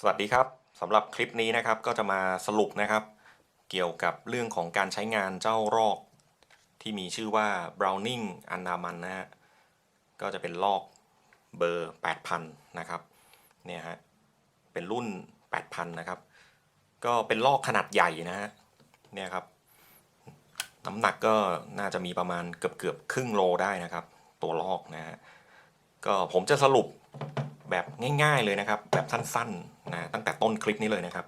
สวัสดีครับสำหรับคลิปนี้นะครับก็จะมาสรุปนะครับ เกี่ยวกับเรื่องของการใช้งานเจ้ารอก ที่มีชื่อว่า Browning อันดามันนะฮะก็จะเป็นลอกเบอร์ 8,000 นะครับเนี่ยฮะเป็นรุ่น 8,000 นะครับ ก็เป็นลอกขนาดใหญ่นะฮะเนี่ยครับน้ำหนักก็น่าจะมีประมาณเกือบเกือบครึ่งโลได้นะครับ ตัวลอกนะฮะก็ผมจะสรุป แบบง่ายๆเลยนะครับ แบบสั้นๆนะตั้งแต่ต้นคลิปนี้เลยนะครับ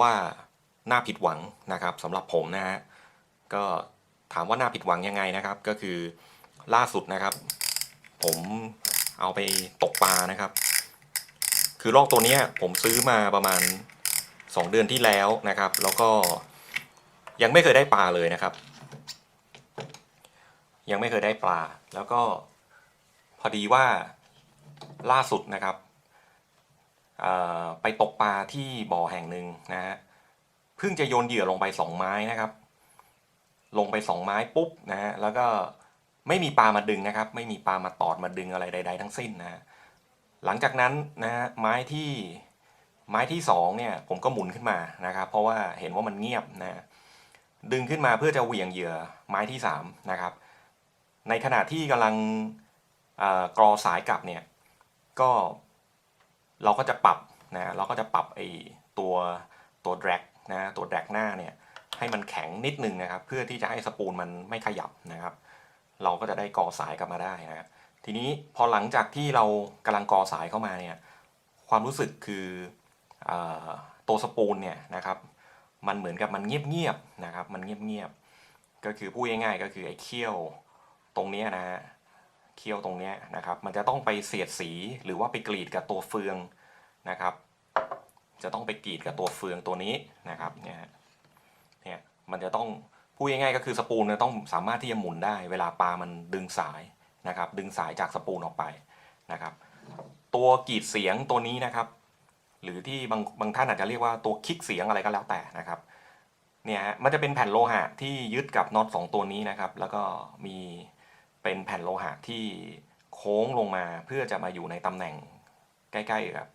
ว่าน่าผิดหวังนะครับสำหรับผมนะฮะก็ถามว่าน่าผิดหวังยังไงนะครับ ก็คือล่าสุดนะครับ ผมเอาไปตกปลานะครับ คือลอกตัวนี้ผมซื้อมาประมาณ 2 เดือนที่แล้วนะครับ แล้วก็ยังไม่เคยได้ปลาเลยนะครับ ยังไม่เคยได้ปลา แล้วก็พอดีว่า ล่าสุดนะครับไปตกปลาที่บ่อแห่งหนึ่งนะฮะเพิ่งจะโยนเหยื่อลงไปสองไม้นะครับ ลงไปสองไม้ปุ๊บนะฮะแล้วก็ไม่มีปลามาดึงนะครับ ไม่มีปลามาตอดมาดึงอะไรใด ๆ ทั้งสิ้นนะฮะหลังจากนั้นนะฮะไม้ที่ไม้ที่สองเนี่ยผมก็หมุนขึ้นมานะครับ เพราะว่าเห็นว่ามันเงียบนะฮะดึงขึ้นมาเพื่อจะเหวี่ยงเหยื่อไม้ที่สามนะครับ ในขณะที่กำลังกรอสายกลับเนี่ย ก็เราก็จะปรับนะเราก็จะปรับไอ้ตัวตัว drag นะตัว drag หน้าเนี่ยให้มันแข็งนิดนึงนะครับ เพื่อที่จะให้สปูลมันไม่ขยับนะครับ เราก็จะได้ก่อสายกลับมาได้นะทีนี้พอหลังจากที่เรากำลังก่อสายเข้ามาเนี่ยความรู้สึกคืออตัวสปูลเนี่ยนะครับ มันเหมือนกับมันเงียบๆนะครับ มันเงียบๆก็คือพูดง่ายๆก็คือไอ้เขี้ยวตรงนี้นะฮะ เคี้ยวตรงนี้นะครับ มันจะต้องไปเสียดสีหรือว่าไปกรีดกับตัวเฟืองนะครับ จะต้องไปกรีดกับตัวเฟืองตัวนี้นะครับเนี่ยเนี่ยมันจะต้องพูดง่ายๆก็คือสปูลเนี่ยต้องสามารถที่จะหมุนได้ เวลาปลามันดึงสายนะครับ ดึงสายจากสปูลออกไปนะครับ ตัวกรีดเสียงตัวนี้นะครับ หรือที่บางบางท่านอาจจะเรียกว่าตัวคลิกเสียงอะไรก็แล้วแต่นะครับเนี่ยฮะมันจะเป็นแผ่นโลหะที่ยึดกับน็อตสองตัวนี้นะครับ แล้วก็มี เป็นแผ่นโลหะที่โค้งลงมาเพื่อจะมาอยู่ในตำแหน่งใกล้ๆกับ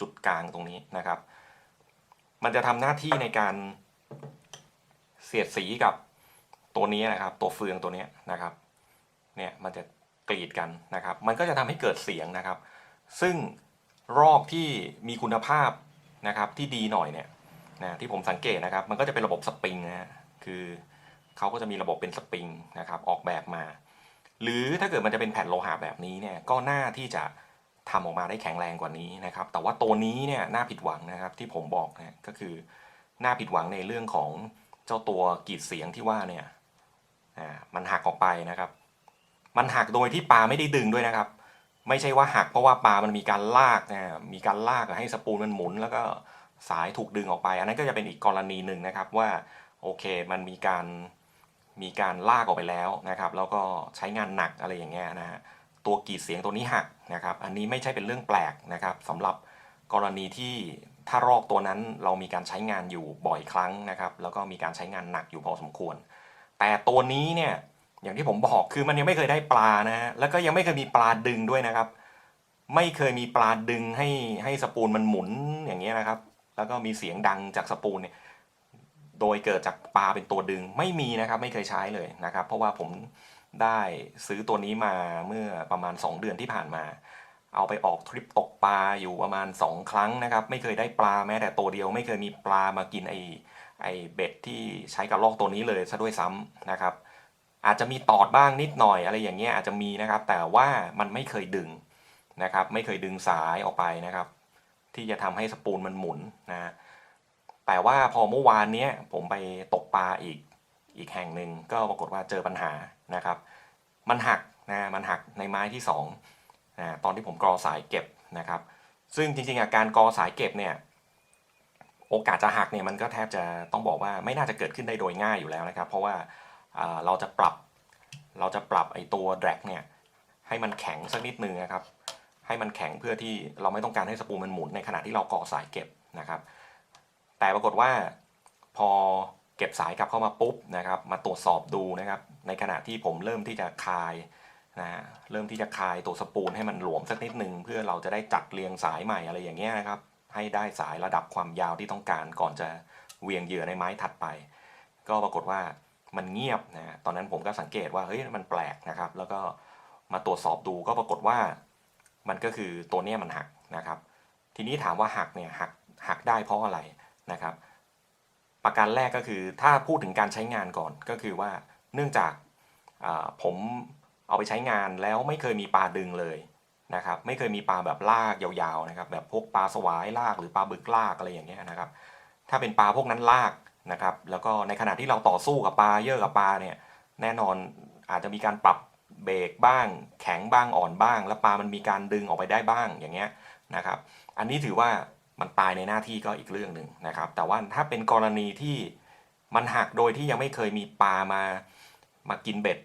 จุดกลางตรงนี้นะครับ มันจะทำหน้าที่ในการเสียดสีกับตัวนี้นะครับ ตัวเฟืองตัวนี้นะครับ เนี่ยมันจะกรีดกันนะครับ มันก็จะทำให้เกิดเสียงนะครับ ซึ่งรอกที่มีคุณภาพนะครับที่ดีหน่อยเนี่ยนะที่ผมสังเกตนะครับ มันก็จะเป็นระบบสปริงนะฮะคือเขาก็จะมีระบบเป็นสปริงนะครับ ออกแบบมา หรือถ้าเกิดมันจะเป็นแผ่นโลหะแบบนี้เนี่ยก็น่าที่จะทำออกมาได้แข็งแรงกว่านี้นะครับ แต่ว่าตัวนี้เนี่ยน่าผิดหวังนะครับที่ผมบอกนะก็คือน่าผิดหวังในเรื่องของเจ้าตัวกีดเสียงที่ว่าเนี่ยอ่ามันหักออกไปนะครับ มันหักโดยที่ปลาไม่ได้ดึงด้วยนะครับ ไม่ใช่ว่าหักเพราะว่าปลามันมีการลากนะมีการลากให้สปูลมันหมุน แล้วก็สายถูกดึงออกไป อันนั้นก็จะเป็นอีกกรณีหนึ่งนะครับว่าโอเคมันมีการ มีการลากออกไปแล้วนะครับ แล้วก็ใช้งานหนักอะไรอย่างเงี้ยนะฮะตัวกรีดเสียงตัวนี้หักนะครับ อันนี้ไม่ใช่เป็นเรื่องแปลกนะครับสำหรับกรณีที่ถ้ารอกตัวนั้นเรามีการใช้งานอยู่บ่อยครั้งนะครับ แล้วก็มีการใช้งานหนักอยู่พอสมควร แต่ตัวนี้เนี่ยอย่างที่ผมบอกคือมันยังไม่เคยได้ปลานะฮะแล้วก็ยังไม่เคยมีปลาดึงด้วยนะครับ ไม่เคยมีปลาดึงให้ให้สปูลมันหมุนอย่างเงี้ยนะครับ แล้วก็มีเสียงดังจากสปูลเนี่ย โดยเกิดจากปลาเป็นตัวดึงไม่มีนะครับไม่เคยใช้เลยนะครับ เพราะว่าผมได้ซื้อตัวนี้มาเมื่อประมาณ 2 เดือนที่ผ่านมา เอาไปออกทริปตกปลาอยู่ประมาณ 2 ครั้งนะครับ ไม่เคยได้ปลาแม้แต่ตัวเดียว ไม่เคยมีปลามากินไอไอเบ็ดที่ใช้กับลอกตัวนี้เลยซะด้วยซ้ำนะครับ อาจจะมีตอดบ้างนิดหน่อยอะไรอย่างเงี้ยอาจจะมีนะครับ แต่ว่ามันไม่เคยดึงนะครับ ไม่เคยดึงสายออกไปนะครับ ที่จะทำให้สปูลมันหมุนนะฮะ แต่ว่าพอเมื่อวานเนี้ยผมไปตกปลาอีกอีกแห่งหนึ่งก็ปรากฏว่าเจอปัญหานะครับ มันหักนะมันหักในไม้ที่สองนะตอนที่ผมกรอสายเก็บนะครับ ซึ่งจริงๆอาการกรอสายเก็บเนี่ยโอกาสจะหักเนี่ยมันก็แทบจะต้องบอกว่าไม่น่าจะเกิดขึ้นได้โดยง่ายอยู่แล้วนะครับ เพราะว่าเราจะปรับเราจะปรับไอ้ตัว drag เนี่ยให้มันแข็งสักนิดนึงนะครับ ให้มันแข็งเพื่อที่เราไม่ต้องการให้สปูมันหมุนในขณะที่เราก่อสายเก็บนะครับ แต่ปรากฏว่าพอเก็บสายกลับเข้ามาปุ๊บนะครับมาตรวจสอบดูนะครับในขณะที่ผมเริ่มที่จะคายนะฮะเริ่มที่จะคายตัวสปูลให้มันหลวมสักนิดหนึ่งเพื่อเราจะได้จัดเรียงสายใหม่อะไรอย่างเงี้ยนะครับให้ได้สายระดับความยาวที่ต้องการก่อนจะเวียงเหยื่อในไม้ถัดไป ก็ปรากฏว่ามันเงียบนะฮะตอนนั้นผมก็สังเกตว่าเฮ้ยมันแปลกนะครับแล้วก็มาตรวจสอบดูก็ปรากฏว่ามันก็คือตัวเนี้ยมันหักนะครับ ทีนี้ถามว่าหักเนี่ยหักหักได้เพราะอะไร นะครับ ประการแรกก็คือถ้าพูดถึงการใช้งานก่อนก็คือว่าเนื่องจากผมเอาไปใช้งานแล้วไม่เคยมีปลาดึงเลยนะครับไม่เคยมีปลาแบบลากยาวๆนะครับแบบพวกปลาสวายลากหรือปลาบึกลากอะไรอย่างเงี้ยนะครับถ้าเป็นปลาพวกนั้นลากนะครับแล้วก็ในขณะที่เราต่อสู้กับปลาเยอะกับปลาเนี่ยแน่นอนอาจจะมีการปรับเบรกบ้าง แข็งบ้างอ่อนบ้าง แล้วปลามันมีการดึงออกไปได้บ้างอย่างเงี้ยนะครับอันนี้ถือว่า มันตายในหน้าที่ก็อีกเรื่องหนึ่งนะครับ แต่ว่าถ้าเป็นกรณีที่มันหักโดยที่ยังไม่เคยมีปลามามากินเบ็ด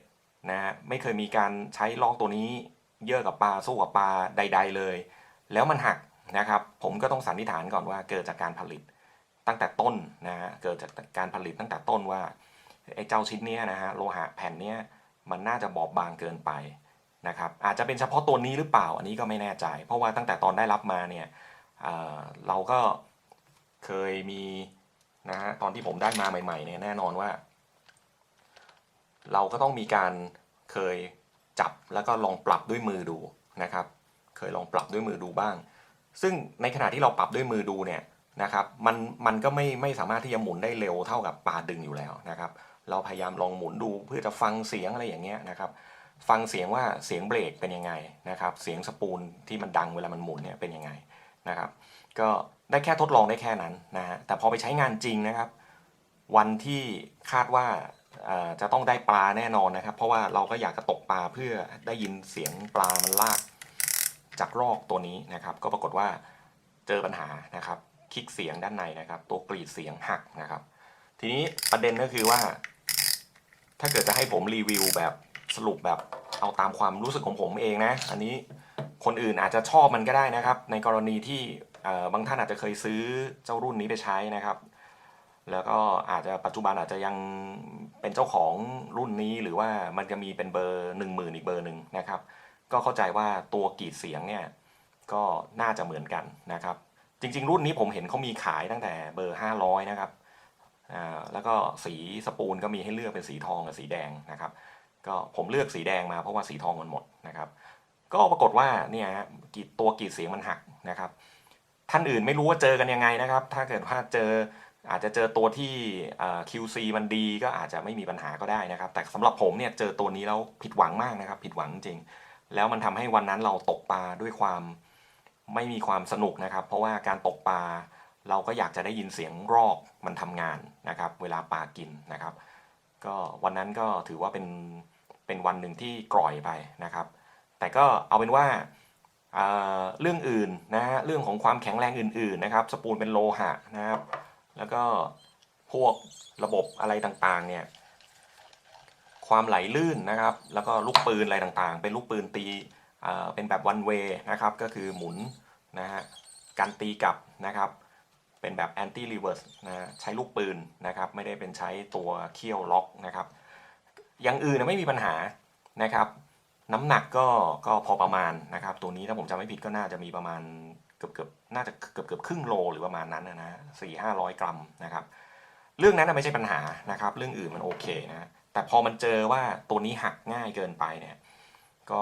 นะฮะไม่เคยมีการใช้ลอกตัวนี้เยอะกับปลาสู้กับปลาใด ๆ เลย แล้วมันหักนะครับ ผมก็ต้องสันนิษฐานก่อนว่าเกิดจากการผลิตตั้งแต่ต้นนะฮะเกิดจากการผลิตตั้งแต่ต้นว่าไอ้เจ้าชิ้นเนี้ยนะฮะโลหะแผ่นเนี้ยมันน่าจะบอบบางเกินไปนะครับอาจจะเป็นเฉพาะตัวนี้หรือเปล่าอันนี้ก็ไม่แน่ใจ เพราะว่าตั้งแต่ตอนได้รับมาเนี่ย เเราก็เคยมีนะฮะตอนที่ผมได้มาใหม่ๆเนี่ยแน่นอนว่า เราก็ต้องมีการเคยจับแล้วก็ลองปรับด้วยมือดูนะครับ เคยลองปรับด้วยมือดูบ้าง ซึ่งในขณะที่เราปรับด้วยมือดูเนี่ยนะครับมันมันก็ไม่ไม่สามารถที่จะหมุนได้เร็วเท่ากับปลาดึงอยู่แล้วนะครับ เราพยายามลองหมุนดูเพื่อจะฟังเสียงอะไรอย่างเงี้ยนะครับ ฟังเสียงว่าเสียงเบรกเป็นยังไงนะครับ เสียงสปูลที่มันดังเวลามันหมุนเนี่ยเป็นยังไง นะครับ ก็ได้แค่ทดลองได้แค่นั้นนะฮะแต่พอไปใช้งานจริงนะครับ วันที่คาดว่าจะต้องได้ปลาแน่นอนนะครับ เพราะว่าเราก็อยากจะตกปลาเพื่อได้ยินเสียงปลามันลากจากรอกตัวนี้นะครับ ก็ปรากฏว่าเจอปัญหานะครับ คลิกเสียงด้านในนะครับ ตัวกรีดเสียงหักนะครับ ทีนี้ประเด็นก็คือว่า ถ้าเกิดจะให้ผมรีวิวแบบสรุปแบบเอาตามความรู้สึกของผมเองนะ อันนี้ คนอื่นอาจจะชอบมันก็ได้นะครับ ในกรณีที่บางท่านอาจจะเคยซื้อเจ้ารุ่นนี้ไปใช้นะครับ แล้วก็อาจจะปัจจุบันอาจจะยังเป็นเจ้าของรุ่นนี้หรือว่ามันจะมีเป็นเบอร์หนึ่งหมื่นอีกเบอร์หนึ่งนะครับ ก็เข้าใจว่าตัวกรีดเสียงเนี่ยก็น่าจะเหมือนกันนะครับ จริง ๆ รุ่นนี้ผมเห็นเขามีขายตั้งแต่เบอร์ 500 นะครับแล้วก็สีสปูลก็มีให้เลือกเป็นสีทองกับสีแดงนะครับ ก็ผมเลือกสีแดงมาเพราะว่าสีทองมันหมดนะครับ ก็ปรากฏว่าเนี่ยกรีดตัวกีดเสียงมันหักนะครับ ท่านอื่นไม่รู้ว่าเจอกันยังไงนะครับ ถ้าเกิดว่าเจออาจจะเจอตัวที่ QC มันดีก็อาจจะไม่มีปัญหาก็ได้นะครับ แต่สำหรับผมเนี่ยเจอตัวนี้แล้วผิดหวังมากนะครับ ผิดหวังจริง แล้วมันทำให้วันนั้นเราตกปลาด้วยความไม่มีความสนุกนะครับ เพราะว่าการตกปลาเราก็อยากจะได้ยินเสียงรอกมันทำงานนะครับ เวลาปลากินนะครับ ก็วันนั้นก็ถือว่าเป็นเป็นวันหนึ่งที่กร่อยไปนะครับ แต่ก็เอาเป็นว่าเเรื่องอื่นนะฮะเรื่องของความแข็งแรงอื่นๆนะครับ สปูลเป็นโลหะนะครับ แล้วก็พวกระบบอะไรต่างๆเนี่ยความไหลลื่นนะครับ แล้วก็ลูกปืนอะไรต่างๆ เป็นลูกปืนตีเเป็นแบบวันเวนะครับ ก็คือหมุนนะฮะการตีกลับนะครับ เป็นแบบแอนตี้รีเวิร์สนะฮะใช้ลูกปืนนะครับ ไม่ได้เป็นใช้ตัวเขี้ยวล็อกนะครับ อย่างอื่นไม่มีปัญหานะครับ น้ำหนักก็ก็พอประมาณนะครับ ตัวนี้ถ้าผมจำไม่ผิดก็น่าจะมีประมาณเกือบเกือบน่าจะเกือบเกือบครึ่งโลหรือประมาณนั้นนะนะสี่ห้าร้อยกรัมนะครับ เรื่องนั้นไม่ใช่ปัญหานะครับ เรื่องอื่นมันโอเคนะแต่พอมันเจอว่าตัวนี้หักง่ายเกินไปเนี่ย ก็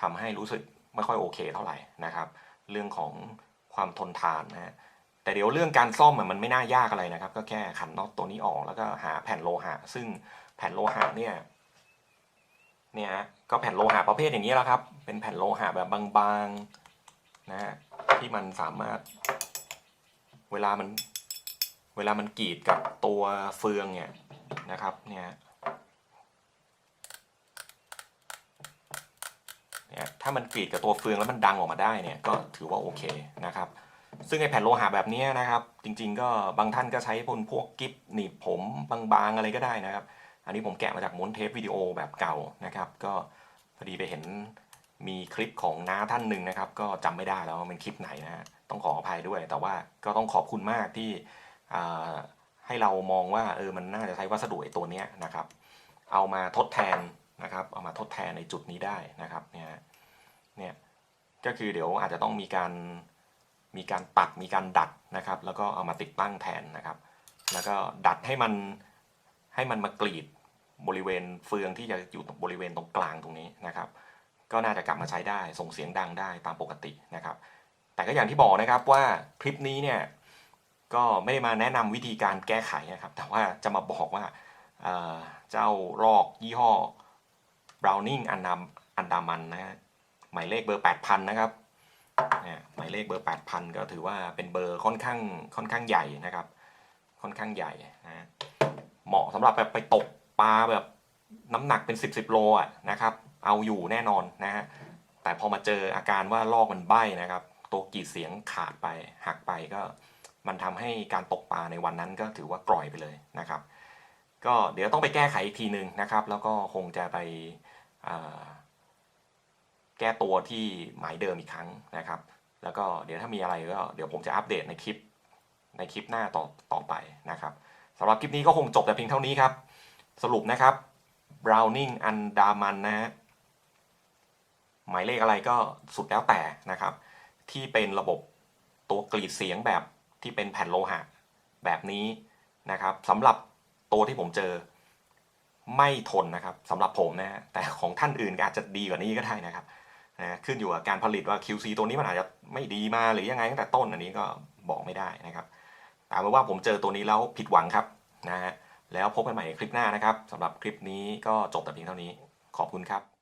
ทำให้รู้สึกไม่ค่อยโอเคเท่าไหร่นะครับ เรื่องของความทนทานนะฮะแต่เดี๋ยวเรื่องการซ่อมมันไม่น่ายากอะไรนะครับ ก็แค่ขันน็อตตัวนี้ออกแล้วก็หาแผ่นโลหะ ซึ่งแผ่นโลหะเนี่ย เนี่ยฮะก็แผ่นโลหะประเภทอย่างนี้แหละครับ เป็นแผ่นโลหะแบบบางๆนะฮะที่มันสามารถ เวลามันเวลามันกรีดกับตัวเฟืองเนี่ยนะครับเนี่ยเนี่ยถ้ามันกรีดกับตัวเฟืองแล้วมันดังออกมาได้เนี่ยก็ถือว่าโอเคนะครับ ซึ่งไอแผ่นโลหะแบบนี้นะครับ จริงๆ ก็บางท่านก็ใช้พวกพวกกิฟหนีบผมบางๆอะไรก็ได้นะครับ อันนี้ผมแกะมาจากม้วนเทปวิดีโอแบบเก่านะครับ ก็พอดีไปเห็นมีคลิปของน้าท่านหนึ่งนะครับ ก็จำไม่ได้แล้วว่าเป็นคลิปไหนนะฮะต้องขออภัยด้วย แต่ว่าก็ต้องขอบคุณมากที่ให้เรามองว่าเออมันน่าจะใช้วัสดุไอ้ตัวนี้นะครับ เอามาทดแทนนะครับ เอามาทดแทนในจุดนี้ได้นะครับเนี่ยเนี่ยก็คือเดี๋ยวอาจจะต้องมีการมีการตัดมีการดัดนะครับ แล้วก็เอามาติดตั้งแทนนะครับ แล้วก็ดัดให้มัน ให้มันมากรีดบริเวณเฟืองที่จะอยู่บริเวณตรงกลางตรงนี้นะครับ ก็น่าจะกลับมาใช้ได้ส่งเสียงดังได้ตามปกตินะครับ แต่ก็อย่างที่บอกนะครับว่าคลิปนี้เนี่ยก็ไม่ได้มาแนะนำวิธีการแก้ไขนะครับ แต่ว่าจะมาบอกว่าเจ้าลอกยี่ห้อ Browning อันดาอันดามันนะฮะหมายเลขเบอร์ 8,000 นะครับเนี่ยหมายเลขเบอร์ 8,000 ก็ถือว่าเป็นเบอร์ค่อนข้างค่อนข้างใหญ่นะครับ ค่อนข้างใหญ่นะ เหมาะสำหรับแบบไปตกปลาแบบน้ำหนักเป็น 10 10โลอะนะครับ เอาอยู่แน่นอนนะฮะแต่พอมาเจออาการว่าลอกมันใบ้นะครับ ตัวกีดเสียงขาดไปหักไปก็มันทำให้การตกปลาในวันนั้นก็ถือว่ากร่อยไปเลยนะครับ ก็เดี๋ยวต้องไปแก้ไขอีกทีหนึ่งนะครับ แล้วก็คงจะไปแก้ตัวที่หมายเดิมอีกครั้งนะครับ แล้วก็เดี๋ยวถ้ามีอะไรก็เดี๋ยวผมจะอัปเดตในคลิปในคลิปหน้าต่อต่อไปนะครับ สำหรับคลิปนี้ก็คงจบแต่เพียงเท่านี้ครับ สรุปนะครับ Browning อันดามันนะฮะหมายเลขอะไรก็สุดแล้วแต่นะครับ ที่เป็นระบบตัวกรีดเสียงแบบที่เป็นแผ่นโลหะแบบนี้นะครับสำหรับตัวที่ผมเจอไม่ทนนะครับสำหรับผมนะฮะแต่ของท่านอื่นอาจจะดีกว่านี้ก็ได้นะครับนะขึ้นอยู่กับการผลิตว่า QC ตัวนี้มันอาจจะไม่ดีมาหรือยังไงตั้งแต่ต้นอันนี้ก็บอกไม่ได้นะครับ เอาเป็นว่าผมเจอตัวนี้แล้วผิดหวังครับนะฮะแล้วพบกันใหม่คลิปหน้านะครับสำหรับคลิปนี้ก็จบแต่เพียงเท่านี้ ขอบคุณครับ